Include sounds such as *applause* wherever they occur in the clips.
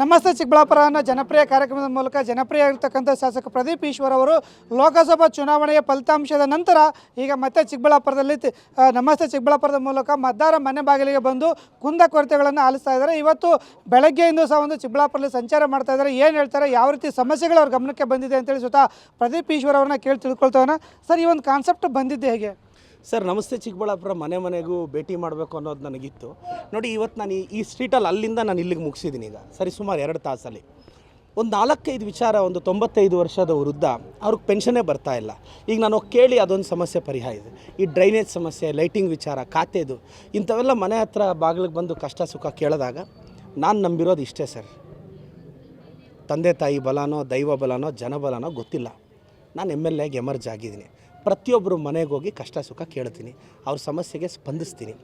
ನಮಸ್ತೆ ಚಿಕ್ಕಬಳ್ಳಾಪುರ ಅನ್ನೋ ಜನಪ್ರಿಯ ಕಾರ್ಯಕ್ರಮದ ಮೂಲಕ ಜನಪ್ರಿಯ ಆಗಿರ್ತಕ್ಕಂಥ ಶಾಸಕ ಪ್ರದೀಪ್ ಈಶ್ವರ್ ಅವರು ಲೋಕಸಭಾ ಚುನಾವಣೆಯ ಫಲಿತಾಂಶದ ನಂತರ ಈಗ ಮತ್ತೆ ಚಿಕ್ಕಬಳ್ಳಾಪುರದಲ್ಲಿ ನಮಸ್ತೆ ಚಿಕ್ಕಬಳ್ಳಾಪುರದ ಮೂಲಕ ಮತದಾರ ಮನೆ ಬಾಗಿಲಿಗೆ ಬಂದು ಕುಂದ ಕೊರತೆಗಳನ್ನು ಆಲಿಸ್ತಾ ಇದ್ದಾರೆ. ಇವತ್ತು ಬೆಳಗ್ಗೆಯಿಂದ ಸಹ ಒಂದು ಚಿಕ್ಕಬಳ್ಳಾಪುರದಲ್ಲಿ ಸಂಚಾರ ಮಾಡ್ತಾ ಇದ್ದಾರೆ. ಏನು ಹೇಳ್ತಾರೆ? ಯಾವ ರೀತಿ ಸಮಸ್ಯೆಗಳು ಅವ್ರ ಗಮನಕ್ಕೆ ಬಂದಿದೆ ಅಂತೇಳಿ ಸ್ವತಃ ಪ್ರದೀಪ್ ಈಶ್ವರ್ ಅವ್ರನ್ನ ಕೇಳಿ ತಿಳ್ಕೊಳ್ತಾವನ? ಸರ್, ಈ ಒಂದು ಕಾನ್ಸೆಪ್ಟ್ ಬಂದಿದ್ದೆ ಹೇಗೆ? ಸರ್, ನಮಸ್ತೆ ಚಿಕ್ಕಬಳ್ಳಾಪುರ, ಮನೆ ಮನೆಗೂ ಭೇಟಿ ಮಾಡಬೇಕು ಅನ್ನೋದು ನನಗಿತ್ತು. ನೋಡಿ, ಇವತ್ತು ನಾನು ಈ- ಸ್ಟ್ರೀಟಲ್ಲಿ ಅಲ್ಲಿಂದ ನಾನು ಇಲ್ಲಿಗೆ ಮುಗಿಸಿದ್ದೀನಿ ಈಗ. ಸರಿ, ಸುಮಾರು ಎರಡು ತಾಸಲ್ಲಿ. ಒಂದು ನಾಲ್ಕೈದು ವಿಚಾರ, ಒಂದು ತೊಂಬತ್ತೈದು ವರ್ಷದ ವೃದ್ಧ, ಅವ್ರಿಗೆ ಪೆನ್ಷನ್ನೇ ಬರ್ತಾ ಇಲ್ಲ. ಈಗ ನಾನು ಕೇಳಿ ಅದೊಂದು ಸಮಸ್ಯೆ ಪರಿಹಾರ ಇದೆ. ಈ ಡ್ರೈನೇಜ್ ಸಮಸ್ಯೆ ಲೈಟಿಂಗ್ ವಿಚಾರ ಖಾತೆದು ಇಂಥವೆಲ್ಲ ಮನೆ ಹತ್ರ ಬಾಗಿಲಿಗೆ ಬಂದು ಕಷ್ಟ ಸುಖ ಕೇಳಿದಾಗ ನಾನು ನಂಬಿರೋದು ಇಷ್ಟೇ ಸರ್. ತಂದೆ ತಾಯಿ ಬಲನೋ, ದೈವ ಬಲನೋ ಜನಬಲನೋ ಗೊತ್ತಿಲ್ಲ. ನಾನು ಎಂ ಎಲ್ ಎಗೆ ಎಮರ್ಜ್ ಆಗಿದ್ದೀನಿ. ಪ್ರತಿಯೊಬ್ಬರು ಮನೆಗೆ ಹೋಗಿ ಕಷ್ಟ ಸುಖ ಕೇಳ್ತೀನಿ, ಅವ್ರ ಸಮಸ್ಯೆಗೆ ಸ್ಪಂದಿಸ್ತೀನಿ.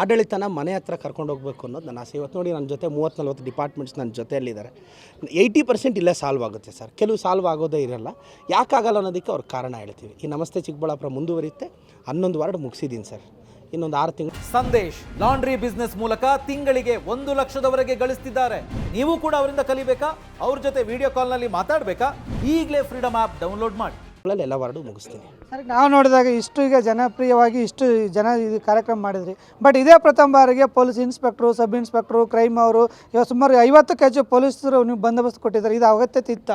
ಆಡಳಿತನ ಮನೆ ಹತ್ರ ಕರ್ಕೊಂಡು ಹೋಗಬೇಕು ಅನ್ನೋದು ನನ್ನ ಆಸೆ. ಇವತ್ತು ನೋಡಿ ನನ್ನ ಜೊತೆ ಮೂವತ್ತು ನಲ್ವತ್ತು ಡಿಪಾರ್ಟ್ಮೆಂಟ್ಸ್ ನನ್ನ ಜೊತೆಯಲ್ಲಿದ್ದಾರೆ. ಏಯ್ಟಿ ಪರ್ಸೆಂಟ್ ಇಲ್ಲೇ ಸಾಲ್ವ್ ಆಗುತ್ತೆ ಸರ್. ಕೆಲವು ಸಾಲ್ವ್ ಆಗೋದೇ ಇರಲ್ಲ. ಯಾಕಾಗಲ್ಲ ಅನ್ನೋದಕ್ಕೆ ಅವ್ರ ಕಾರಣ ಹೇಳ್ತೀವಿ. ಈ ನಮಸ್ತೆ ಚಿಕ್ಕಬಳ್ಳಾಪುರ ಮುಂದುವರಿಯುತ್ತೆ. ಹನ್ನೊಂದು ವಾರ್ಡ್ ಮುಗಿಸಿದ್ದೀನಿ ಸರ್. ಇನ್ನೊಂದು ಆರು ತಿಂಗಳು ಸಂದೇಶ್ ಲಾಂಡ್ರಿ ಬಿಸ್ನೆಸ್ ಮೂಲಕ ತಿಂಗಳಿಗೆ ಒಂದು ಲಕ್ಷದವರೆಗೆ ಗಳಿಸ್ತಿದ್ದಾರೆ. ನೀವು ಕೂಡ ಅವರಿಂದ ಕಲಿಬೇಕಾ? ಅವ್ರ ಜೊತೆ ವಿಡಿಯೋ ಕಾಲ್ನಲ್ಲಿ ಮಾತಾಡಬೇಕಾ? ಈಗಲೇ ಫ್ರೀಡಮ್ ಆ್ಯಪ್ ಡೌನ್ಲೋಡ್ ಮಾಡಿ. ಎಲ್ಲ ವಾರ್ಡು ಮುಗಿಸ್ತೀನಿ. ಸರ್ ನಾವು ನೋಡಿದಾಗ ಇಷ್ಟು ಈಗ ಜನಪ್ರಿಯವಾಗಿ ಇಷ್ಟು ಜನ ಇದು ಕಾರ್ಯಕ್ರಮ ಮಾಡಿದ್ರಿ. ಬಟ್ ಇದೇ ಪ್ರಥಮ ಬಾರಿಗೆ police inspector sub inspector crime ಅವರು ಇವಾಗ ಸುಮಾರು ಐವತ್ತಕ್ಕೆ ಹೆಚ್ಚು ಪೊಲೀಸರು ನೀವು ಬಂದೋಬಸ್ತ್ ಕೊಟ್ಟಿದ್ದಾರೆ. ಇದು ಅಗತ್ಯತೆ ಇತ್ತ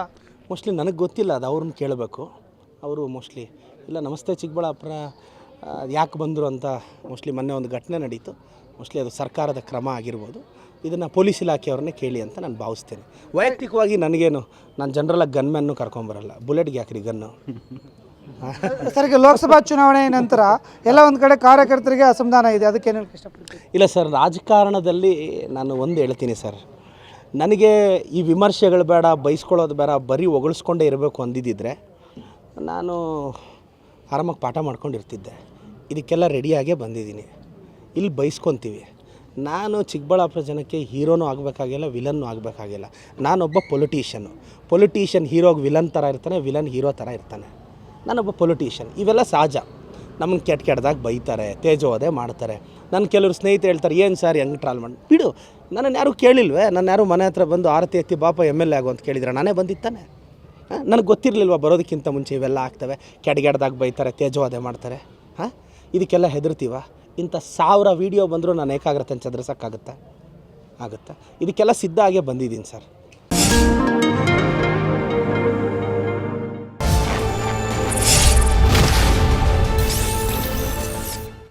ಮೋಸ್ಟ್ಲಿ ನನಗೆ ಗೊತ್ತಿಲ್ಲ ಅದು ಅವ್ರನ್ನ ಕೇಳಬೇಕು. ಅವರು ಮೋಸ್ಟ್ಲಿ ಇಲ್ಲ ನಮಸ್ತೆ ಚಿಕ್ಕಬಳ್ಳಾಪುರ ಯಾಕೆ ಬಂದರು ಅಂತ ಮೋಸ್ಟ್ಲಿ ಮೊನ್ನೆ ಒಂದು ಘಟನೆ ನಡೀತು. ಮೋಸ್ಟ್ಲಿ ಅದು ಸರ್ಕಾರದ ಕ್ರಮ ಆಗಿರ್ಬೋದು. ಇದನ್ನು ಪೊಲೀಸ್ ಇಲಾಖೆಯವ್ರನ್ನೇ ಕೇಳಿ ಅಂತ ನಾನು ಭಾವಿಸ್ತೇನೆ. ವೈಯಕ್ತಿಕವಾಗಿ ನನಗೇನು ನಾನು ಜನರಲಾಗಿ ಗನ್ಮ್ಯಾನ್ನು ಕರ್ಕೊಂಬರಲ್ಲ ಬುಲೆಟ್ಗೆ ಯಾಕ್ರಿ ಗನ್ನು *laughs* ಸರ್ ಈಗ ಲೋಕಸಭಾ ಚುನಾವಣೆ ನಂತರ ಎಲ್ಲ ಒಂದು ಕಡೆ ಕಾರ್ಯಕರ್ತರಿಗೆ ಅಸಮಾಧಾನ ಇದೆ. ಅದಕ್ಕೆ ಏನು ಕಷ್ಟಪಡ್ತೀನಿ ಇಲ್ಲ ಸರ್ ರಾಜಕಾರಣದಲ್ಲಿ ನಾನು ಒಂದು ಹೇಳ್ತೀನಿ ಸರ್. ನನಗೆ ಈ ವಿಮರ್ಶೆಗಳು ಬೇಡ ಬೈಸ್ಕೊಳ್ಳೋದು ಬೇಡ ಬರೀ ಹೊಗಳಿಸ್ಕೊಂಡೇ ಇರಬೇಕು ಅಂದಿದ್ದಿದ್ರೆ ನಾನು ಆರಾಮಾಗಿ ಪಾಠ ಮಾಡ್ಕೊಂಡಿರ್ತಿದ್ದೆ. ಇದಕ್ಕೆಲ್ಲ ರೆಡಿಯಾಗೇ ಬಂದಿದ್ದೀನಿ. ಇಲ್ಲಿ ಬಯಸ್ಕೊತೀವಿ ನಾನು ಚಿಕ್ಕಬಳ್ಳಾಪುರ ಜನಕ್ಕೆ ಹೀರೋನೂ ಆಗಬೇಕಾಗಿಲ್ಲ, ವಿಲನ್ನು ಆಗಬೇಕಾಗಿಲ್ಲ. ನಾನೊಬ್ಬ ಪೊಲಿಟೀಷಿಯನು. ಪೊಲಿಟೀಷಿಯನ್ ಹೀರೋಗೆ ವಿಲನ್ ಥರ ಇರ್ತಾನೆ, ವಿಲನ್ ಹೀರೋ ಥರ ಇರ್ತಾನೆ. ನಾನೊಬ್ಬ ಪೊಲಿಟೀಷಿಯನ್. ಇವೆಲ್ಲ ಸಹಜ. ನಮ್ಮನ್ನು ಕೆಟ್ಟ ಕೆಟ್ಟದಾಗ ಬೈತಾರೆ ತೇಜೋದೇ ಮಾಡ್ತಾರೆ. ನನ್ನ ಕೆಲವರು ಸ್ನೇಹಿತರು ಹೇಳ್ತಾರೆ, ಏನು ಸರ್ ಹೆಂಗೆ ಟ್ರಾಲ್ ಮಾಡಿ ಬಿಡು. ನನ್ನನ್ನು ಯಾರು ಕೇಳಿಲ್ವೇ? ನನ್ನ ಯಾರು ಮನೆ ಹತ್ರ ಬಂದು ಆರತಿ ಎತ್ತಿ ಬಾಪ ಎಂ ಎಲ್ ಎ ಆಗು ಅಂತ ಕೇಳಿದ್ರೆ ನಾನೇ ಬಂದಿತ್ತಾನೆ ನನಗೆ ಗೊತ್ತಿರಲಿಲ್ವ ಬರೋದಕ್ಕಿಂತ ಮುಂಚೆ ಇವೆಲ್ಲ ಆಗ್ತವೆ? ಕೆಡ್ಗೆಡ್ದಾಗ ಬೈತಾರೆ ತೇಜೋವಧೆ ಮಾಡ್ತಾರೆ. ಹಾಂ? ಇದಕ್ಕೆಲ್ಲ ಹೆದರ್ತೀವ? ಇಂಥ ಸಾವಿರ ವೀಡಿಯೋ ಬಂದರೂ ನಾನು ಏಕಾಗ್ರತೆ ಚದ್ರಿಸೋಕ್ಕಾಗುತ್ತಾ? ಆಗುತ್ತಾ? ಇದಕ್ಕೆಲ್ಲ ಸಿದ್ಧ ಆಗೇ ಬಂದಿದ್ದೀನಿ ಸರ್.